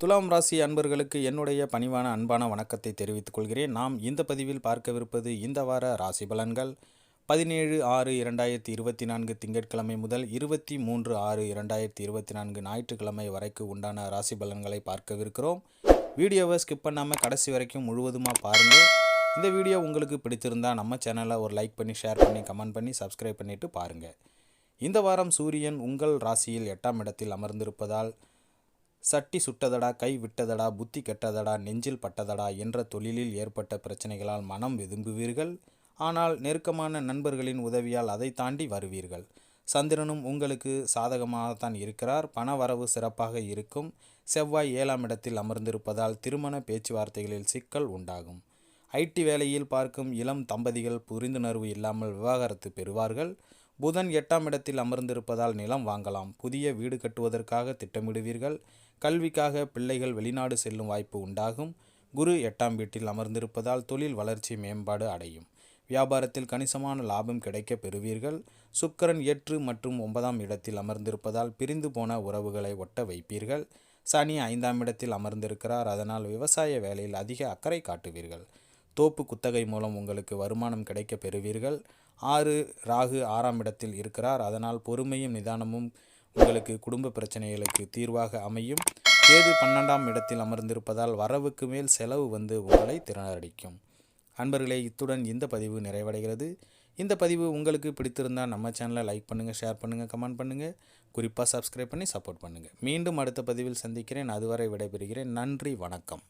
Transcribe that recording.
துலாம் ராசி அன்பர்களுக்கு என்னுடைய பணிவான அன்பான வணக்கத்தை தெரிவித்துக் கொள்கிறேன். நாம் இந்த பதிவில் பார்க்கவிருப்பது இந்த வார ராசி பலன்கள். பதினேழு ஆறு இரண்டாயிரத்தி இருபத்தி நான்கு திங்கட்கிழமை முதல் இருபத்தி மூன்று ஆறு இரண்டாயிரத்தி இருபத்தி நான்கு ஞாயிற்றுக்கிழமை வரைக்கும் உண்டான ராசி பலன்களை பார்க்கவிருக்கிறோம். வீடியோவை ஸ்கிப் பண்ணாமல் கடைசி வரைக்கும் முழுவதுமாக பாருங்கள் இந்த வீடியோ உங்களுக்கு பிடித்திருந்தால் நம்ம சேனலை ஒரு லைக் பண்ணி ஷேர் பண்ணி கமெண்ட் பண்ணி சப்ஸ்கிரைப் பண்ணிவிட்டு பாருங்கள் இந்த வாரம் சூரியன் உங்கள் ராசியில் எட்டாம் இடத்தில் அமர்ந்திருப்பதால் சட்டி சுட்டதடா கை விட்டதடா புத்தி கெட்டதடா நெஞ்சில் பட்டதடா என்ற தொழிலில் ஏற்பட்ட பிரச்சனைகளால் மனம் விரும்புவீர்கள் ஆனால் நெருக்கமான நண்பர்களின் உதவியால் அதை தாண்டி வருவீர்கள். சந்திரனும் உங்களுக்கு சாதகமாகத்தான் இருக்கிறார். பண வரவு சிறப்பாக இருக்கும். செவ்வாய் ஏழாம் இடத்தில் அமர்ந்திருப்பதால் திருமண பேச்சுவார்த்தைகளில் சிக்கல் உண்டாகும். ஐடி வேலையில் பார்க்கும் இளம் தம்பதிகள் புரிந்துணர்வு இல்லாமல் விவாகரத்து பெறுவார்கள். புதன் எட்டாம் இடத்தில் அமர்ந்திருப்பதால் நிலம் வாங்கலாம். புதிய வீடு கட்டுவதற்காக திட்டமிடுவீர்கள். கல்விக்காக பிள்ளைகள் வெளிநாடு செல்லும் வாய்ப்பு உண்டாகும். குரு எட்டாம் வீட்டில் அமர்ந்திருப்பதால் தொழில் வளர்ச்சி மேம்பாடு அடையும். வியாபாரத்தில் கணிசமான லாபம் கிடைக்க பெறுவீர்கள். சுக்கரன் எட்டு மற்றும் ஒன்பதாம் இடத்தில் அமர்ந்திருப்பதால் பிரிந்து போன உறவுகளை ஒட்ட வைப்பீர்கள். சனி ஐந்தாம் இடத்தில் அமர்ந்திருக்கிறார். அதனால் விவசாய வேலையில் அதிக அக்கறை காட்டுவீர்கள். தோப்பு குத்தகை மூலம் உங்களுக்கு வருமானம் கிடைக்க பெறுவீர்கள். ஆறு ராகு ஆறாம் இடத்தில் இருக்கிறார். அதனால் பொறுமையும் நிதானமும் உங்களுக்கு குடும்ப பிரச்சனைகளுக்கு தீர்வாக அமையும். கேது பன்னெண்டாம் இடத்தில் அமர்ந்திருப்பதால் வரவுக்கு மேல் செலவு வந்து உங்களை திறனடிக்கும். அன்பர்களே இத்துடன் இந்த பதிவு நிறைவடைகிறது. இந்த பதிவு உங்களுக்கு பிடித்திருந்தால் நம்ம சேனலை லைக் பண்ணுங்கள் ஷேர் பண்ணுங்கள் கமெண்ட் பண்ணுங்கள் குறிப்பாக சப்ஸ்கிரைப் பண்ணி சப்போர்ட் பண்ணுங்கள் மீண்டும் அடுத்த பதிவில் சந்திக்கிறேன். அதுவரை விடைபெறுகிறேன். நன்றி வணக்கம்.